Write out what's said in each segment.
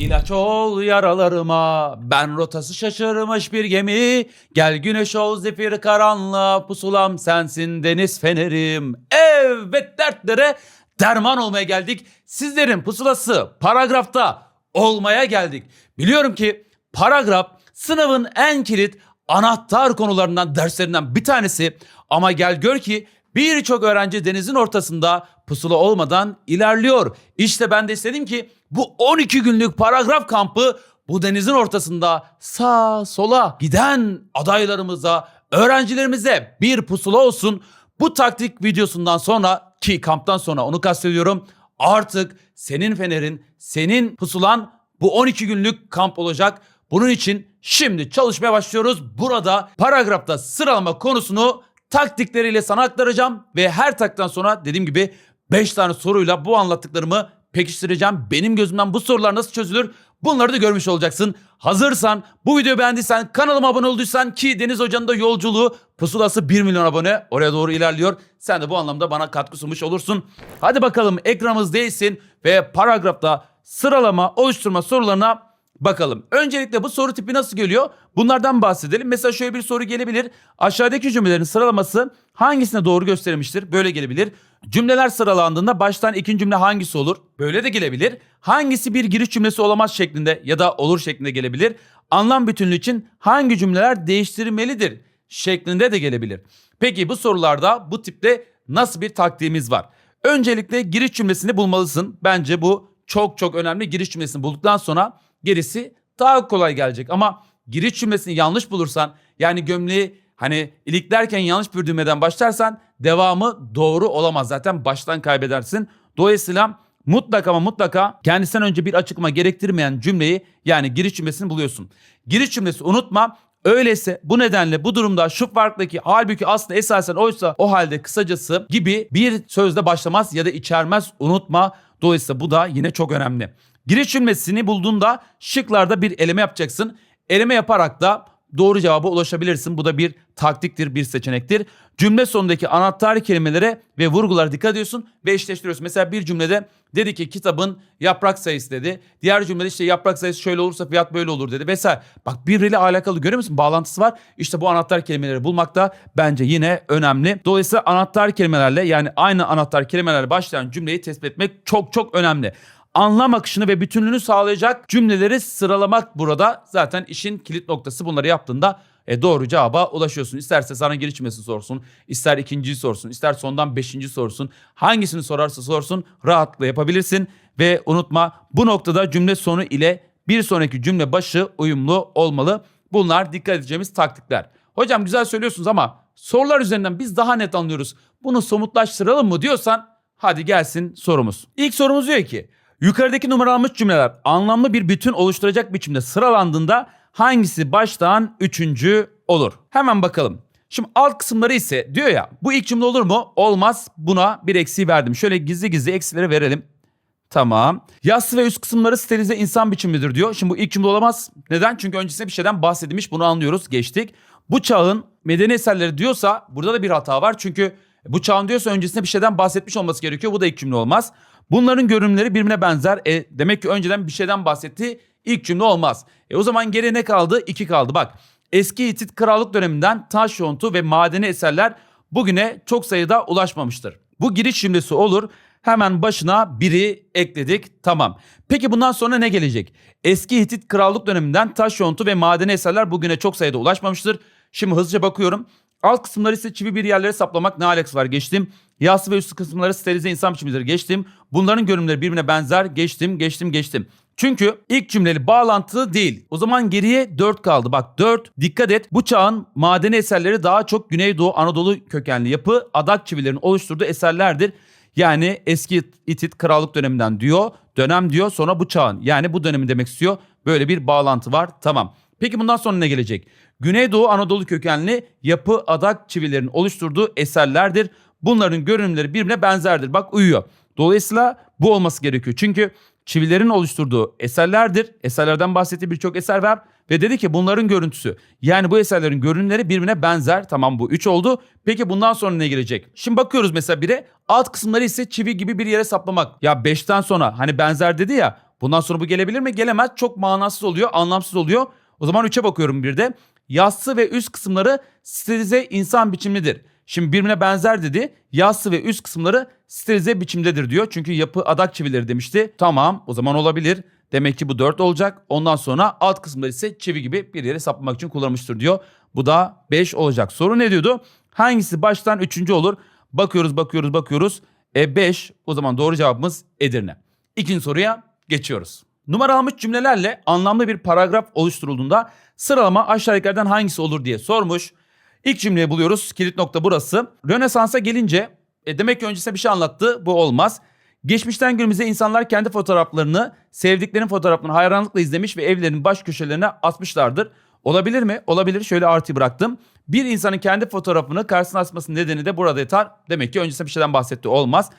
İlaç ol yaralarıma, ben rotası şaşırmış bir gemi. Gel güneş ol zifir karanlığa, pusulam sensin deniz fenerim. Evet dertlere derman olmaya geldik. Sizlerin pusulası paragrafta olmaya geldik. Biliyorum ki paragraf sınavın en kilit anahtar konularından derslerinden bir tanesi. Ama gel gör ki birçok öğrenci denizin ortasında pusula olmadan ilerliyor. İşte ben de istedim ki bu 12 günlük paragraf kampı bu denizin ortasında sağ sola giden adaylarımıza, öğrencilerimize bir pusula olsun. Bu taktik videosundan sonra ki kamptan sonra onu kastediyorum. Artık senin fenerin, senin pusulan bu 12 günlük kamp olacak. Bunun için şimdi çalışmaya başlıyoruz. Burada paragrafta sıralama konusunu taktikleriyle sana aktaracağım ve her taktan sonra dediğim gibi 5 tane soruyla bu anlattıklarımı pekiştireceğim. Benim gözümden bu sorular nasıl çözülür bunları da görmüş olacaksın. Hazırsan bu videoyu beğendiysen kanalıma abone olduysan ki Deniz Hoca'nın da yolculuğu pusulası 1 milyon abone oraya doğru ilerliyor. Sen de bu anlamda bana katkı sunmuş olursun. Hadi bakalım ekranımız değilsin ve paragrafta sıralama oluşturma sorularına Bakalım. Öncelikle bu soru tipi nasıl geliyor? Bunlardan bahsedelim. Mesela şöyle bir soru gelebilir. Aşağıdaki cümlelerin sıralaması hangisine doğru gösterilmiştir? Böyle gelebilir. Cümleler sıralandığında baştan ikinci cümle hangisi olur? Böyle de gelebilir. Hangisi bir giriş cümlesi olamaz şeklinde ya da olur şeklinde gelebilir. Anlam bütünlüğü için hangi cümleler değiştirilmelidir şeklinde de gelebilir. Peki bu sorularda bu tipte nasıl bir taktiğimiz var? Öncelikle giriş cümlesini bulmalısın. Bence bu çok çok önemli. Giriş cümlesini bulduktan sonra gerisi daha kolay gelecek. Ama giriş cümlesini yanlış bulursan yani gömleği hani iliklerken yanlış bir düğmeden başlarsan devamı doğru olamaz. Zaten baştan kaybedersin. Dolayısıyla mutlaka ama mutlaka kendisinden önce bir açıklama gerektirmeyen cümleyi yani giriş cümlesini buluyorsun. Giriş cümlesi unutma. Öyleyse bu nedenle bu durumda şu farktaki halbuki aslında esasen oysa o halde kısacası gibi bir sözle başlamaz ya da içermez unutma. Dolayısıyla bu da yine çok önemli. Giriş cümlesini bulduğunda şıklarda bir eleme yapacaksın. Eleme yaparak da doğru cevaba ulaşabilirsin. Bu da bir taktiktir, bir seçenektir. Cümle sonundaki anahtar kelimelere ve vurgulara dikkat ediyorsun ve eşleştiriyorsun. Mesela bir cümlede dedi ki kitabın yaprak sayısı dedi. Diğer cümlede işte yaprak sayısı şöyle olursa fiyat böyle olur dedi vesaire. Bak birbiriyle alakalı görüyor musun? Bağlantısı var. İşte bu anahtar kelimeleri bulmak da bence yine önemli. Dolayısıyla anahtar kelimelerle yani aynı anahtar kelimelerle başlayan cümleyi tespit etmek çok çok önemli anlam akışını ve bütünlüğünü sağlayacak cümleleri sıralamak burada. Zaten işin kilit noktası bunları yaptığında e, doğru cevaba ulaşıyorsun. İsterse sana giriş cümlesi sorsun, ister ikinciyi sorsun, ister sondan beşinci sorsun. Hangisini sorarsa sorsun rahatlıkla yapabilirsin. Ve unutma bu noktada cümle sonu ile bir sonraki cümle başı uyumlu olmalı. Bunlar dikkat edeceğimiz taktikler. Hocam güzel söylüyorsunuz ama sorular üzerinden biz daha net anlıyoruz. Bunu somutlaştıralım mı diyorsan hadi gelsin sorumuz. İlk sorumuz diyor ki Yukarıdaki numaralanmış cümleler anlamlı bir bütün oluşturacak biçimde sıralandığında hangisi baştan üçüncü olur? Hemen bakalım. Şimdi alt kısımları ise diyor ya bu ilk cümle olur mu? Olmaz. Buna bir eksiği verdim. Şöyle gizli gizli eksileri verelim. Tamam. Yassı ve üst kısımları sterilize insan biçimidir diyor. Şimdi bu ilk cümle olamaz. Neden? Çünkü öncesinde bir şeyden bahsedilmiş. Bunu anlıyoruz. Geçtik. Bu çağın medeni eserleri diyorsa burada da bir hata var. Çünkü bu çağın diyorsa öncesinde bir şeyden bahsetmiş olması gerekiyor. Bu da ilk cümle olmaz. Bunların görünümleri birbirine benzer. E, demek ki önceden bir şeyden bahsetti. İlk cümle olmaz. E, o zaman geriye ne kaldı? İki kaldı. Bak eski Hitit krallık döneminden taş yontu ve madeni eserler bugüne çok sayıda ulaşmamıştır. Bu giriş cümlesi olur. Hemen başına biri ekledik. Tamam. Peki bundan sonra ne gelecek? Eski Hitit krallık döneminden taş yontu ve madeni eserler bugüne çok sayıda ulaşmamıştır. Şimdi hızlıca bakıyorum. Alt kısımları ise çivi bir yerlere saplamak ne alakası var geçtim. Yassı ve üstü kısımları sterilize insan biçimidir geçtim. Bunların görünümleri birbirine benzer geçtim geçtim geçtim. Çünkü ilk cümleli bağlantılı değil. O zaman geriye 4 kaldı. Bak 4 dikkat et bu çağın madeni eserleri daha çok Güneydoğu Anadolu kökenli yapı adak çivilerin oluşturduğu eserlerdir. Yani eski İtit krallık döneminden diyor. Dönem diyor sonra bu çağın yani bu dönemi demek istiyor. Böyle bir bağlantı var tamam. Peki bundan sonra ne gelecek? Güneydoğu Anadolu kökenli yapı adak çivilerin oluşturduğu eserlerdir. Bunların görünümleri birbirine benzerdir. Bak uyuyor. Dolayısıyla bu olması gerekiyor. Çünkü çivilerin oluşturduğu eserlerdir. Eserlerden bahsettiği birçok eser var. Ve dedi ki bunların görüntüsü. Yani bu eserlerin görünümleri birbirine benzer. Tamam bu 3 oldu. Peki bundan sonra ne gelecek? Şimdi bakıyoruz mesela bire. Alt kısımları ise çivi gibi bir yere saplamak. Ya 5'ten sonra hani benzer dedi ya. Bundan sonra bu gelebilir mi? Gelemez. Çok manasız oluyor, anlamsız oluyor. O zaman 3'e bakıyorum bir de. Yassı ve üst kısımları sterilize insan biçimlidir. Şimdi birbirine benzer dedi. Yassı ve üst kısımları sterilize biçimdedir diyor. Çünkü yapı adak çivileri demişti. Tamam o zaman olabilir. Demek ki bu 4 olacak. Ondan sonra alt kısımları ise çivi gibi bir yere saplamak için kullanılmıştır diyor. Bu da 5 olacak. Soru ne diyordu? Hangisi baştan 3. olur? Bakıyoruz bakıyoruz bakıyoruz. E 5 o zaman doğru cevabımız Edirne. İkinci soruya geçiyoruz. Numaralanmış cümlelerle anlamlı bir paragraf oluşturulduğunda sıralama aşağıdakilerden hangisi olur diye sormuş. İlk cümleyi buluyoruz. Kilit nokta burası. Rönesans'a gelince e demek ki öncesinde bir şey anlattı. Bu olmaz. Geçmişten günümüze insanlar kendi fotoğraflarını, sevdiklerinin fotoğraflarını hayranlıkla izlemiş ve evlerinin baş köşelerine asmışlardır. Olabilir mi? Olabilir. Şöyle artı bıraktım. Bir insanın kendi fotoğrafını karşısına asmasının nedeni de burada yatar. Demek ki öncesinde bir şeyden bahsetti. Olmaz.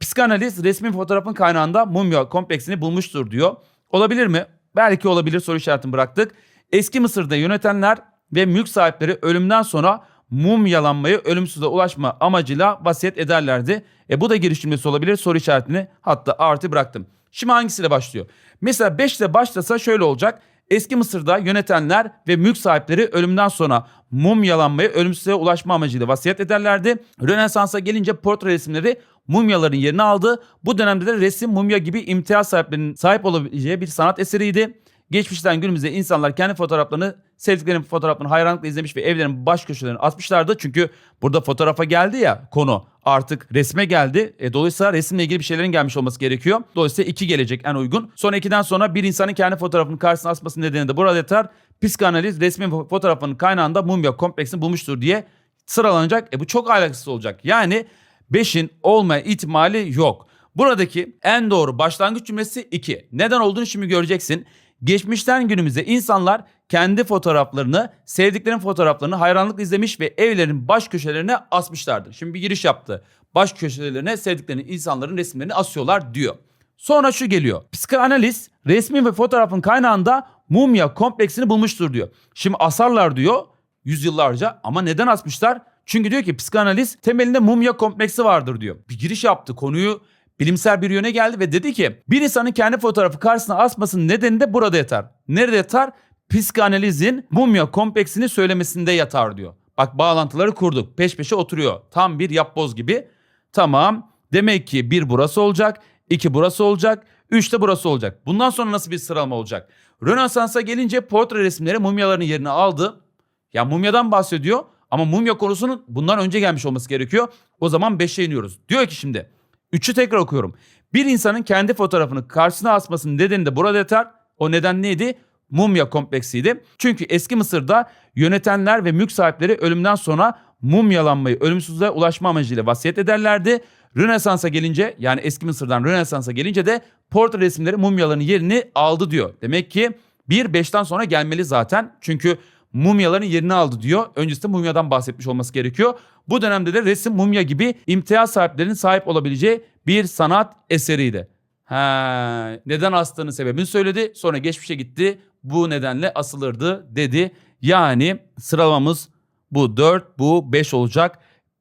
Psikanaliz resmi fotoğrafın kaynağında mumya kompleksini bulmuştur diyor. Olabilir mi? Belki olabilir soru işaretini bıraktık. Eski Mısır'da yönetenler ve mülk sahipleri ölümden sonra mumyalanmayı ölümsüze ulaşma amacıyla vasiyet ederlerdi. E bu da giriş cümlesi olabilir soru işaretini hatta artı bıraktım. Şimdi hangisiyle başlıyor? Mesela 5 ile başlasa şöyle olacak. Eski Mısır'da yönetenler ve mülk sahipleri ölümden sonra mumyalanmayı ölümsüze ulaşma amacıyla vasiyet ederlerdi. Rönesans'a gelince portre resimleri mumyaların yerini aldı. Bu dönemde de resim mumya gibi imtiyaz sahiplerinin sahip olabileceği bir sanat eseriydi. Geçmişten günümüze insanlar kendi fotoğraflarını, sevdiklerinin fotoğraflarını hayranlıkla izlemiş ve evlerin baş köşelerine asmışlardı. Çünkü burada fotoğrafa geldi ya konu artık resme geldi. E, dolayısıyla resimle ilgili bir şeylerin gelmiş olması gerekiyor. Dolayısıyla 2 gelecek en uygun. Sonra 2'den sonra bir insanın kendi fotoğrafını karşısına asması nedeni de burada yeter. Psikanaliz resmin fotoğrafının kaynağında mumya kompleksini bulmuştur diye sıralanacak. E bu çok alakasız olacak. Yani 5'in olma ihtimali yok. Buradaki en doğru başlangıç cümlesi 2. Neden olduğunu şimdi göreceksin. Geçmişten günümüze insanlar kendi fotoğraflarını, sevdiklerinin fotoğraflarını hayranlıkla izlemiş ve evlerin baş köşelerine asmışlardır. Şimdi bir giriş yaptı. Baş köşelerine sevdiklerini insanların resimlerini asıyorlar diyor. Sonra şu geliyor. Psikanaliz resmin ve fotoğrafın kaynağında mumya kompleksini bulmuştur diyor. Şimdi asarlar diyor yüzyıllarca ama neden asmışlar? Çünkü diyor ki psikanaliz temelinde mumya kompleksi vardır diyor. Bir giriş yaptı konuyu bilimsel bir yöne geldi ve dedi ki bir insanın kendi fotoğrafı karşısına asmasının nedeni de burada yatar. Nerede yatar? Psikanalizin mumya kompleksini söylemesinde yatar diyor. Bak bağlantıları kurduk. Peş peşe oturuyor. Tam bir yapboz gibi. Tamam. Demek ki bir burası olacak. iki burası olacak. Üç de burası olacak. Bundan sonra nasıl bir sıralama olacak? Rönesans'a gelince portre resimleri mumyaların yerini aldı. Ya mumyadan bahsediyor ama mumya konusunun bundan önce gelmiş olması gerekiyor. O zaman 5'e iniyoruz. Diyor ki şimdi 3'ü tekrar okuyorum. Bir insanın kendi fotoğrafını karşısına asmasının nedeni de burada yatar. O neden neydi? Mumya kompleksiydi. Çünkü eski Mısır'da yönetenler ve mülk sahipleri ölümden sonra mumyalanmayı ölümsüzlüğe ulaşma amacıyla vasiyet ederlerdi. Rönesans'a gelince yani eski Mısır'dan Rönesans'a gelince de portre resimleri mumyaların yerini aldı diyor. Demek ki 1-5'ten sonra gelmeli zaten. Çünkü mumyaların yerini aldı diyor. Öncesinde mumyadan bahsetmiş olması gerekiyor. Bu dönemde de resim mumya gibi imtiyaz sahiplerinin sahip olabileceği bir sanat eseriydi. Ha, neden astığının sebebini söyledi. Sonra geçmişe gitti. Bu nedenle asılırdı dedi. Yani sıralamamız bu 4, bu 5 olacak.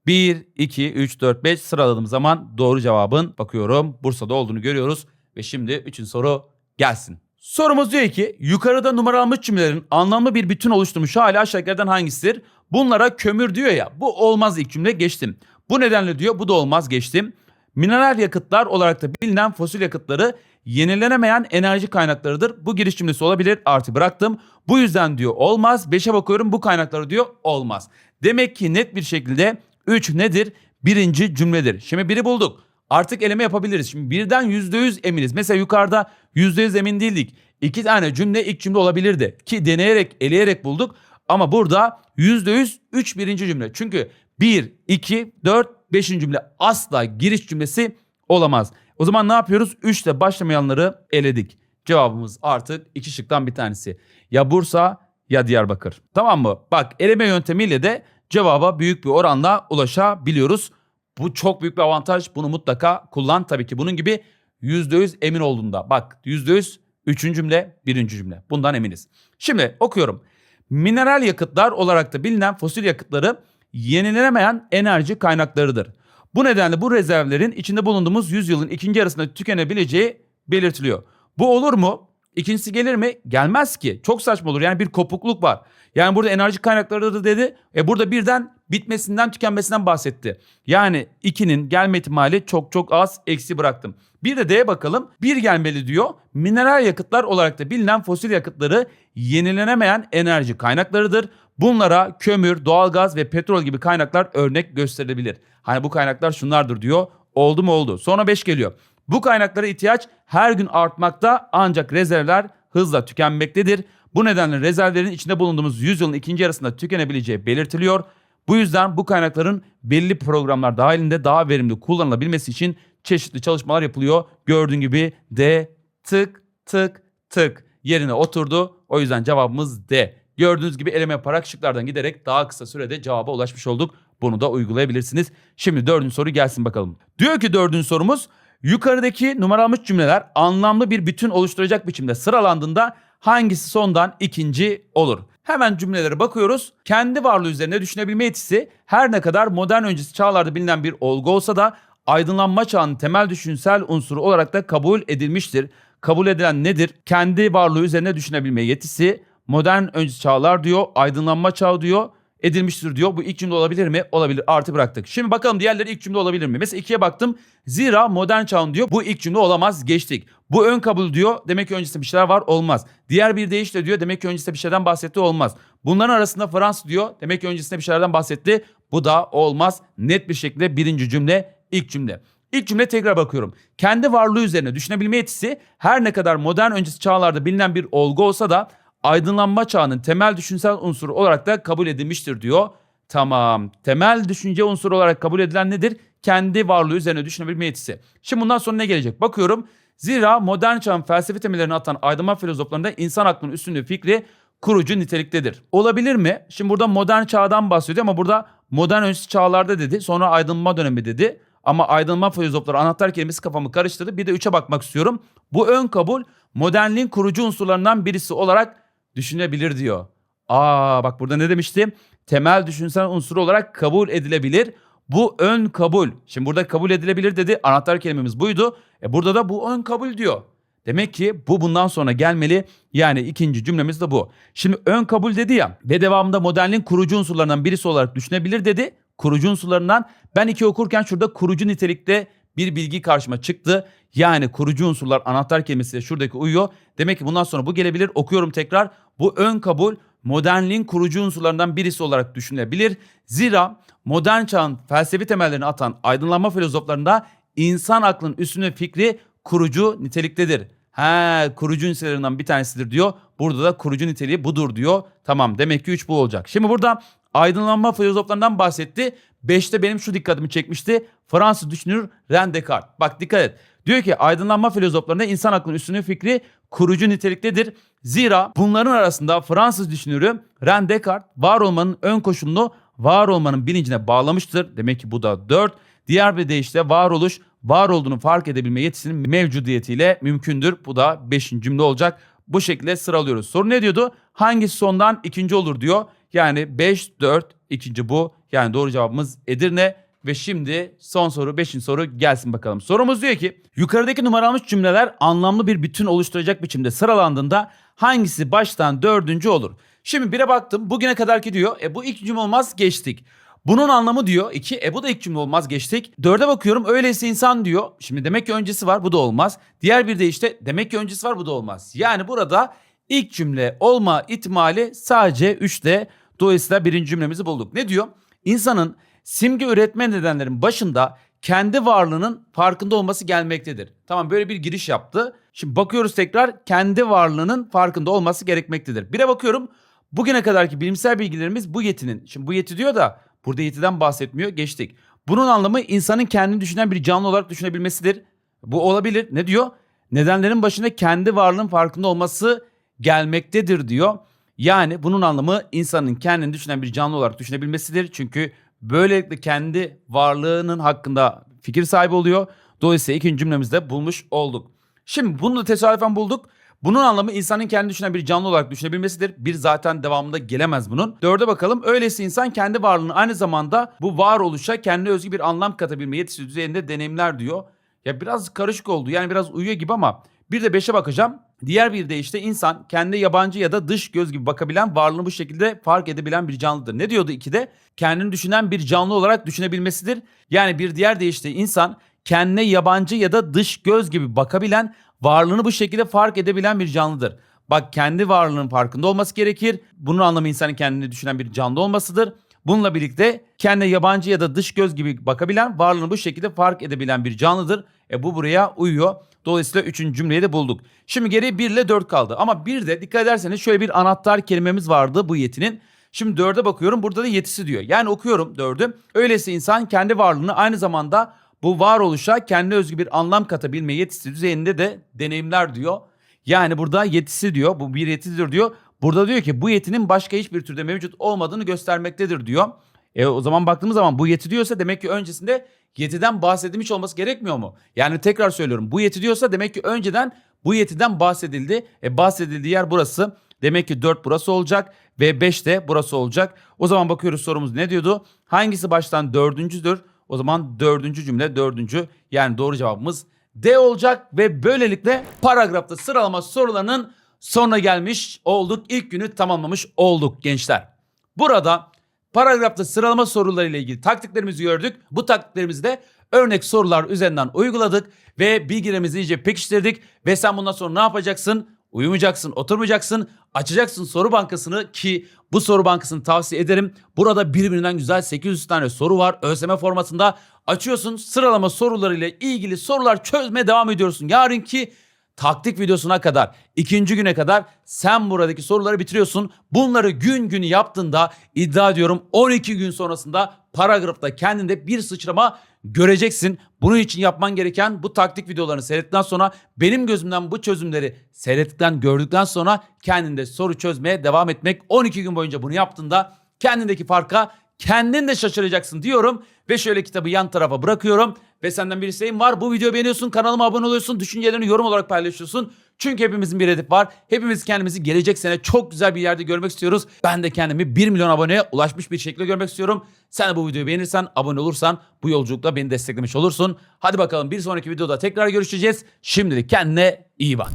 1, 2, 3, 4, 5 sıraladığım zaman doğru cevabın bakıyorum Bursa'da olduğunu görüyoruz. Ve şimdi 3. soru gelsin. Sorumuz diyor ki yukarıda numaralanmış cümlelerin anlamlı bir bütün oluşturmuş hali aşağıdakilerden hangisidir? Bunlara kömür diyor ya bu olmaz ilk cümle geçtim. Bu nedenle diyor bu da olmaz geçtim. Mineral yakıtlar olarak da bilinen fosil yakıtları yenilenemeyen enerji kaynaklarıdır. Bu giriş cümlesi olabilir artı bıraktım. Bu yüzden diyor olmaz. 5'e bakıyorum bu kaynakları diyor olmaz. Demek ki net bir şekilde 3 nedir? Birinci cümledir. Şimdi biri bulduk. Artık eleme yapabiliriz. Şimdi birden %100 eminiz. Mesela yukarıda %100 emin değildik. İki tane cümle ilk cümle olabilirdi. Ki deneyerek, eleyerek bulduk. Ama burada %100 3 birinci cümle. Çünkü 1, 2, 4, 5. cümle asla giriş cümlesi olamaz. O zaman ne yapıyoruz? 3 ile başlamayanları eledik. Cevabımız artık iki şıktan bir tanesi. Ya Bursa ya Diyarbakır. Tamam mı? Bak eleme yöntemiyle de cevaba büyük bir oranla ulaşabiliyoruz. Bu çok büyük bir avantaj. Bunu mutlaka kullan tabii ki. Bunun gibi %100 emin olduğunda. Bak %100 üçüncü cümle, birinci cümle. Bundan eminiz. Şimdi okuyorum. Mineral yakıtlar olarak da bilinen fosil yakıtları yenilenemeyen enerji kaynaklarıdır. Bu nedenle bu rezervlerin içinde bulunduğumuz yüzyılın ikinci yarısında tükenebileceği belirtiliyor. Bu olur mu? İkincisi gelir mi? Gelmez ki. Çok saçma olur. Yani bir kopukluk var. Yani burada enerji kaynakları da dedi. E burada birden bitmesinden tükenmesinden bahsetti. Yani 2'nin gelme ihtimali çok çok az eksi bıraktım. Bir de D'ye bakalım. Bir gelmeli diyor. Mineral yakıtlar olarak da bilinen fosil yakıtları yenilenemeyen enerji kaynaklarıdır. Bunlara kömür, doğalgaz ve petrol gibi kaynaklar örnek gösterilebilir. Hani bu kaynaklar şunlardır diyor. Oldu mu oldu. Sonra 5 geliyor. Bu kaynaklara ihtiyaç her gün artmakta ancak rezervler hızla tükenmektedir. Bu nedenle rezervlerin içinde bulunduğumuz yüzyılın ikinci yarısında tükenebileceği belirtiliyor. Bu yüzden bu kaynakların belli programlar dahilinde daha verimli kullanılabilmesi için çeşitli çalışmalar yapılıyor. Gördüğün gibi D tık tık tık yerine oturdu. O yüzden cevabımız D. Gördüğünüz gibi eleme yaparak şıklardan giderek daha kısa sürede cevaba ulaşmış olduk. Bunu da uygulayabilirsiniz. Şimdi dördüncü soru gelsin bakalım. Diyor ki dördüncü sorumuz yukarıdaki numaralanmış cümleler anlamlı bir bütün oluşturacak biçimde sıralandığında hangisi sondan ikinci olur? Hemen cümlelere bakıyoruz. Kendi varlığı üzerine düşünebilme yetisi her ne kadar modern öncesi çağlarda bilinen bir olgu olsa da aydınlanma çağının temel düşünsel unsuru olarak da kabul edilmiştir. Kabul edilen nedir? Kendi varlığı üzerine düşünebilme yetisi modern öncesi çağlar diyor, aydınlanma çağı diyor edilmiştir diyor. Bu ilk cümle olabilir mi? Olabilir. Artı bıraktık. Şimdi bakalım diğerleri ilk cümle olabilir mi? Mesela ikiye baktım. Zira modern çağın diyor. Bu ilk cümle olamaz. Geçtik. Bu ön kabul diyor. Demek ki öncesinde bir şeyler var. Olmaz. Diğer bir deyiş de diyor. Demek ki öncesinde bir şeylerden bahsetti. Olmaz. Bunların arasında Fransız diyor. Demek ki öncesinde bir şeylerden bahsetti. Bu da olmaz. Net bir şekilde birinci cümle ilk cümle. İlk cümle tekrar bakıyorum. Kendi varlığı üzerine düşünebilme yetisi her ne kadar modern öncesi çağlarda bilinen bir olgu olsa da aydınlanma çağının temel düşünsel unsuru olarak da kabul edilmiştir diyor. Tamam. Temel düşünce unsuru olarak kabul edilen nedir? Kendi varlığı üzerine düşünebilme yetisi. Şimdi bundan sonra ne gelecek? Bakıyorum. Zira modern çağın felsefi temellerini atan aydınlanma filozoflarında insan aklının üstünlüğü fikri kurucu niteliktedir. Olabilir mi? Şimdi burada modern çağdan bahsediyor ama burada modern öncesi çağlarda dedi. Sonra aydınlanma dönemi dedi. Ama aydınlanma filozofları anahtar kelimesi kafamı karıştırdı. Bir de üçe bakmak istiyorum. Bu ön kabul modernliğin kurucu unsurlarından birisi olarak düşünebilir diyor. Aa bak burada ne demiştim? Temel düşünsel unsur olarak kabul edilebilir. Bu ön kabul. Şimdi burada kabul edilebilir dedi. Anahtar kelimemiz buydu. E burada da bu ön kabul diyor. Demek ki bu bundan sonra gelmeli. Yani ikinci cümlemiz de bu. Şimdi ön kabul dedi ya ve devamında modernliğin kurucu unsurlarından birisi olarak düşünebilir dedi. Kurucu unsurlarından ben iki okurken şurada kurucu nitelikte bir bilgi karşıma çıktı. Yani kurucu unsurlar anahtar kelimesiyle şuradaki uyuyor. Demek ki bundan sonra bu gelebilir. Okuyorum tekrar. Bu ön kabul modernliğin kurucu unsurlarından birisi olarak düşünülebilir. Zira modern çağın felsefi temellerini atan aydınlanma filozoflarında insan aklının üstüne fikri kurucu niteliktedir. He kurucu niteliklerinden bir tanesidir diyor. Burada da kurucu niteliği budur diyor. Tamam demek ki 3 bu olacak. Şimdi burada aydınlanma filozoflarından bahsetti. 5'te benim şu dikkatimi çekmişti. Fransız düşünür René Descartes. Bak dikkat et. Diyor ki aydınlanma filozoflarında insan aklının üstünlüğü fikri kurucu niteliktedir. Zira bunların arasında Fransız düşünürü René Descartes var olmanın ön koşulunu var olmanın bilincine bağlamıştır. Demek ki bu da 4. Diğer bir deyişle varoluş var olduğunu fark edebilme yetisinin mevcudiyetiyle mümkündür. Bu da 5. cümle olacak. Bu şekilde sıralıyoruz. Soru ne diyordu? Hangisi sondan ikinci olur diyor. Yani 5, 4, ikinci bu. Yani doğru cevabımız Edirne. Ve şimdi son soru 5. soru gelsin bakalım. Sorumuz diyor ki yukarıdaki numaralanmış cümleler anlamlı bir bütün oluşturacak biçimde sıralandığında hangisi baştan dördüncü olur? Şimdi bire baktım bugüne kadarki diyor e bu ilk cümle olmaz geçtik. Bunun anlamı diyor iki e bu da ilk cümle olmaz geçtik. Dörde bakıyorum öyleyse insan diyor. Şimdi demek ki öncesi var bu da olmaz. Diğer bir de işte demek ki öncesi var bu da olmaz. Yani burada ilk cümle olma ihtimali sadece 3'te. Dolayısıyla birinci cümlemizi bulduk. Ne diyor? İnsanın simge üretme nedenlerin başında kendi varlığının farkında olması gelmektedir. Tamam böyle bir giriş yaptı. Şimdi bakıyoruz tekrar kendi varlığının farkında olması gerekmektedir. Bire bakıyorum bugüne kadarki bilimsel bilgilerimiz bu yetinin. Şimdi bu yeti diyor da burada yetiden bahsetmiyor geçtik. Bunun anlamı insanın kendini düşünen bir canlı olarak düşünebilmesidir. Bu olabilir. Ne diyor? Nedenlerin başında kendi varlığının farkında olması gelmektedir diyor. Yani bunun anlamı insanın kendini düşünen bir canlı olarak düşünebilmesidir. Çünkü böylelikle kendi varlığının hakkında fikir sahibi oluyor. Dolayısıyla ikinci cümlemizde bulmuş olduk. Şimdi bunu da tesadüfen bulduk. Bunun anlamı insanın kendi düşünen bir canlı olarak düşünebilmesidir. Bir zaten devamında gelemez bunun. Dörde bakalım. Öyleyse insan kendi varlığını aynı zamanda bu varoluşa kendi özgü bir anlam katabilme yetisi düzeyinde deneyimler diyor. Ya biraz karışık oldu. Yani biraz uyuyor gibi ama Bir de 5'e bakacağım. Diğer bir de işte insan kendi yabancı ya da dış göz gibi bakabilen varlığını bu şekilde fark edebilen bir canlıdır. Ne diyordu 2'de? Kendini düşünen bir canlı olarak düşünebilmesidir. Yani bir diğer deyişle insan kendine yabancı ya da dış göz gibi bakabilen varlığını bu şekilde fark edebilen bir canlıdır. Bak kendi varlığının farkında olması gerekir. Bunun anlamı insanın kendini düşünen bir canlı olmasıdır. Bununla birlikte kendine yabancı ya da dış göz gibi bakabilen, varlığını bu şekilde fark edebilen bir canlıdır. E bu buraya uyuyor. Dolayısıyla üçüncü cümleyi de bulduk. Şimdi geriye 1 ile 4 kaldı. Ama bir de dikkat ederseniz şöyle bir anahtar kelimemiz vardı bu yetinin. Şimdi 4'e bakıyorum burada da yetisi diyor. Yani okuyorum 4'ü. Öyleyse insan kendi varlığını aynı zamanda bu varoluşa kendi özgü bir anlam katabilme yetisi düzeyinde de deneyimler diyor. Yani burada yetisi diyor. Bu bir yetidir diyor. Burada diyor ki bu yetinin başka hiçbir türde mevcut olmadığını göstermektedir diyor. E o zaman baktığımız zaman bu yeti diyorsa demek ki öncesinde yetiden bahsedilmiş olması gerekmiyor mu? Yani tekrar söylüyorum bu yeti diyorsa demek ki önceden bu yetiden bahsedildi. E bahsedildiği yer burası. Demek ki 4 burası olacak ve 5 de burası olacak. O zaman bakıyoruz sorumuz ne diyordu? Hangisi baştan dördüncüdür? O zaman dördüncü cümle dördüncü yani doğru cevabımız D olacak ve böylelikle paragrafta sıralama sorularının sonuna gelmiş olduk. İlk günü tamamlamış olduk gençler. Burada paragrafta sıralama soruları ile ilgili taktiklerimizi gördük. Bu taktiklerimizi de örnek sorular üzerinden uyguladık ve bilgilerimizi iyice pekiştirdik ve sen bundan sonra ne yapacaksın? Uyumayacaksın, oturmayacaksın, açacaksın soru bankasını ki bu soru bankasını tavsiye ederim. Burada birbirinden güzel 800 tane soru var ÖSYM formatında. Açıyorsun sıralama sorularıyla ilgili sorular çözmeye devam ediyorsun. Yarınki taktik videosuna kadar, ikinci güne kadar sen buradaki soruları bitiriyorsun. Bunları gün gün yaptığında iddia ediyorum 12 gün sonrasında paragrafta kendinde bir sıçrama göreceksin. Bunun için yapman gereken bu taktik videolarını seyrettikten sonra benim gözümden bu çözümleri seyrettikten gördükten sonra kendinde soru çözmeye devam etmek. 12 gün boyunca bunu yaptığında kendindeki farka kendin de şaşıracaksın diyorum ve şöyle kitabı yan tarafa bırakıyorum ve senden bir isteğim var. Bu videoyu beğeniyorsun, kanalıma abone oluyorsun, düşüncelerini yorum olarak paylaşıyorsun. Çünkü hepimizin bir hedefi var. Hepimiz kendimizi gelecek sene çok güzel bir yerde görmek istiyoruz. Ben de kendimi 1 milyon aboneye ulaşmış bir şekilde görmek istiyorum. Sen de bu videoyu beğenirsen, abone olursan bu yolculukta beni desteklemiş olursun. Hadi bakalım bir sonraki videoda tekrar görüşeceğiz. Şimdilik kendine iyi bak.